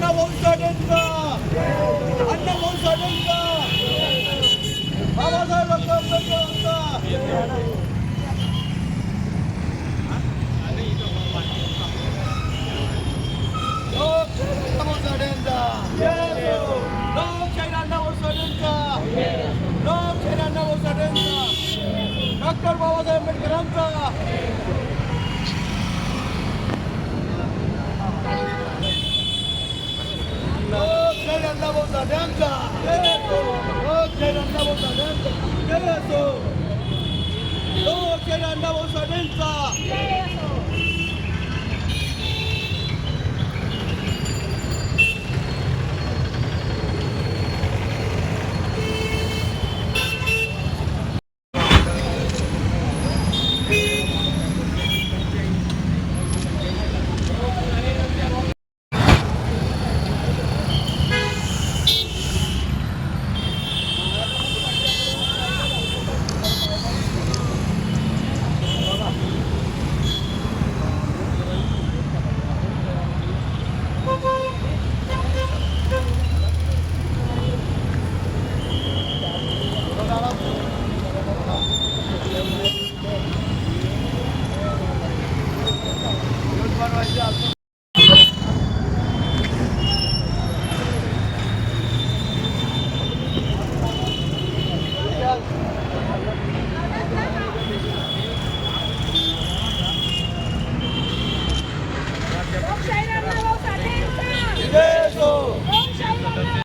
अण्णाभाऊ साठेंचा. अण्णाभाऊ साठेंचा बाबासाहेब डॉक्टर आंबेडकरांचा लोकशाही डॉक्टर बाबासाहेब आंबेडकरांचा लोकशाही अण्णाभाऊ साठेंचा लोकशाही अण्णाभाऊ साठेंचा जय असो लोकशाही अण्णाभाऊ साठेंचा लोकशाही अण्णाभाऊ साठेंचा जय असो लोकशाही अण्णा-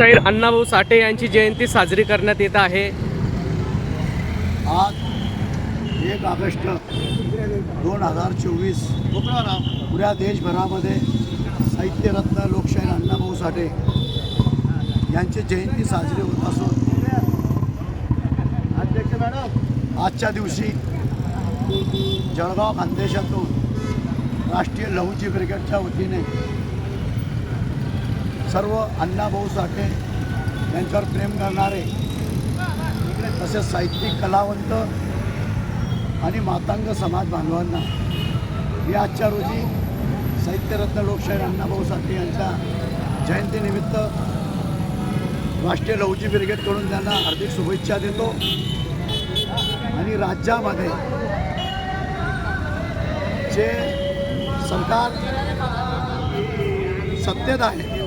शाहीर अण्णाभाऊ साठे यांची जयंती साजरी करण्यात येत आहे. आज एक ऑगस्ट दोन हजार चोवीस पुऱ्या देशभरामध्ये साहित्यरत्न लोकशाहीर अण्णाभाऊ साठे यांची जयंती साजरी होत असून अध्यक्ष मॅडम. आजच्या दिवशी जळगाव खानदेशातून राष्ट्रीय लहुजी ब्रिगेडच्या वतीने सर्व अण्णाभाऊ साठे यांच्यावर प्रेम करणारे तसेच साहित्यिक कलावंत आणि मातांग समाज बांधवांना मी आजच्या रोजी साहित्यरत्न लोकशाहीर अण्णाभाऊ साठे यांच्या जयंतीनिमित्त राष्ट्रीय लहुजी ब्रिगेडकडून त्यांना हार्दिक शुभेच्छा देतो. आणि राज्यामध्ये जे सरकार सत्तेत आहे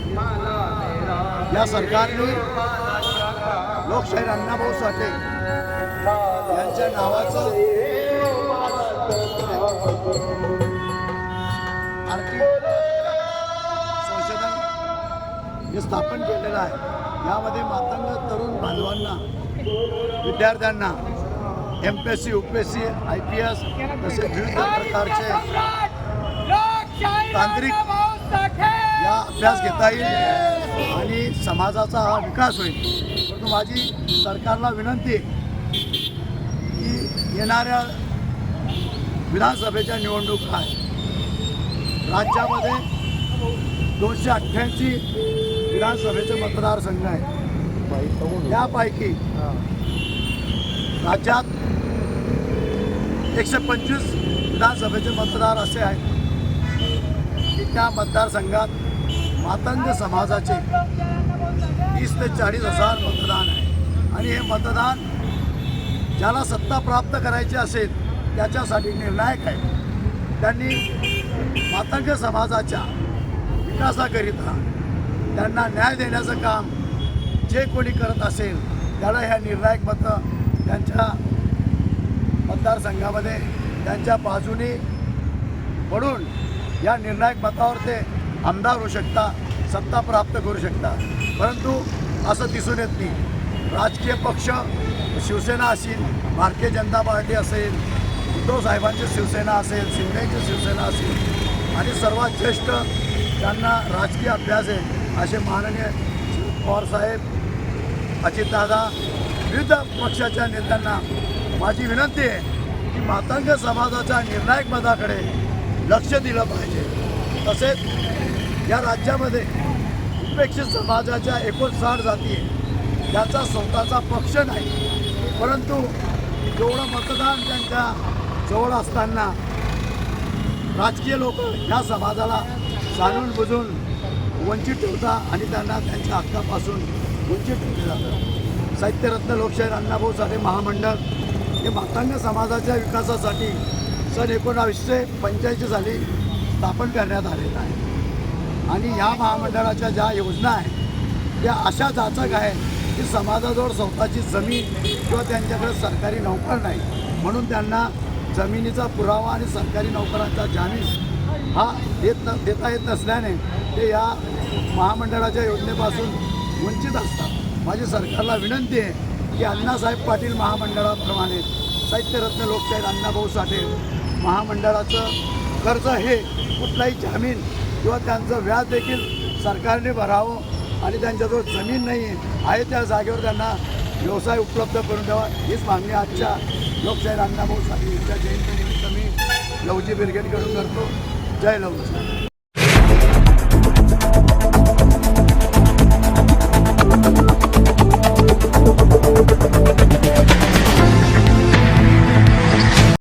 या सरकारने लोकशाहीर अण्णाभाऊ साठे यांच्या नावाचं आर्थिक संशोधन हे स्थापन केलेलं आहे. यामध्ये मातंग तरुण बांधवांना विद्यार्थ्यांना M P S C U P S C I P S तसेच विविध प्रकारचे तांत्रिक या अभ्यास घेता येईल आणि समाजाचा हा विकास होईल. परंतु माझी सरकारला विनंती आहे की येणाऱ्या विधानसभेच्या निवडणूक आहे राज्यामध्ये दोनशे अठ्ठ्याऐंशी विधानसभेचे मतदारसंघ आहे यापैकी राज्यात एकशे पंचवीस विधानसभेचे मतदार असे आहेत. की त्या मतदारसंघात मातंग समाजाचे तीस ते चाळीस हजार मतदान आहे. आणि हे मतदान ज्याला सत्ता प्राप्त करायची असेल त्याच्यासाठी निर्णायक आहे. त्यांनी मातंग समाजाच्या विकासाकरिता त्यांना न्याय देण्याचं काम जे कोणी करत असेल त्याला ह्या निर्णायक मतं त्यांच्या मतदारसंघामध्ये त्यांच्या बाजूने पडून या निर्णायक मतावर ते आमदार होऊ शकता सत्ता प्राप्त करू शकता. परंतु असं दिसून येत नाही. राजकीय पक्ष शिवसेना असेल भारतीय जनता पार्टी असेल उद्धव साहेबांची शिवसेना असेल शिंदेची शिवसेना असेल आणि सर्वात ज्येष्ठ त्यांना राजकीय अभ्यास आहे असे माननीय पवारसाहेब अजितदादा विविध पक्षाच्या नेत्यांना माझी विनंती आहे की मातंग समाजाच्या निर्णायक पदाकडे लक्ष दिलं पाहिजे. तसेच या राज्यामध्ये उपेक्षित समाजाच्या एकोणसाठ जाती आहे त्याचा स्वतःचा पक्ष नाही. परंतु जेवढं मतदान त्यांच्या जवळ असताना राजकीय लोक ह्या समाजाला जाणून बुजून वंचित ठेवतात आणि त्यांना त्यांच्या हक्कापासून वंचित ठेवले जातं साहित्यरत्न लोकशाहीर अण्णाभाऊ साठे महामंडळ हे मातांग समाजाच्या विकासासाठी सन एकोणावीसशे पंच्याऐंशी साली स्थापन करण्यात आलेलं आहे. आणि या महामंडळाच्या ज्या योजना आहेत त्या अशा जाचक आहेत की समाजाजवळ स्वतःची जमीन किंवा त्यांच्याकडे सरकारी नोकर नाही. म्हणून त्यांना जमिनीचा पुरावा आणि सरकारी नोकरांचा जामीन हा देत न देता येत नसल्याने ते या महामंडळाच्या योजनेपासून वंचित असतात. माझी सरकारला विनंती आहे की अण्णासाहेब पाटील महामंडळाप्रमाणे साहित्यरत्न लोकशाहीर अण्णाभाऊ साठे महामंडळाचं कर्ज हे कुठलाही जामीन किंवा त्यांचं व्याज देखील सरकारने भरावं आणि त्यांच्याजवळ जमीन नाही आहे त्या जागेवर त्यांना व्यवसाय उपलब्ध करून द्यावा. हीच मागणी आजच्या लोकशाही अण्णाभाऊ साठे जयंतीनिमित्त मी लवजी ब्रिगेडकडून करतो. जय लवजी.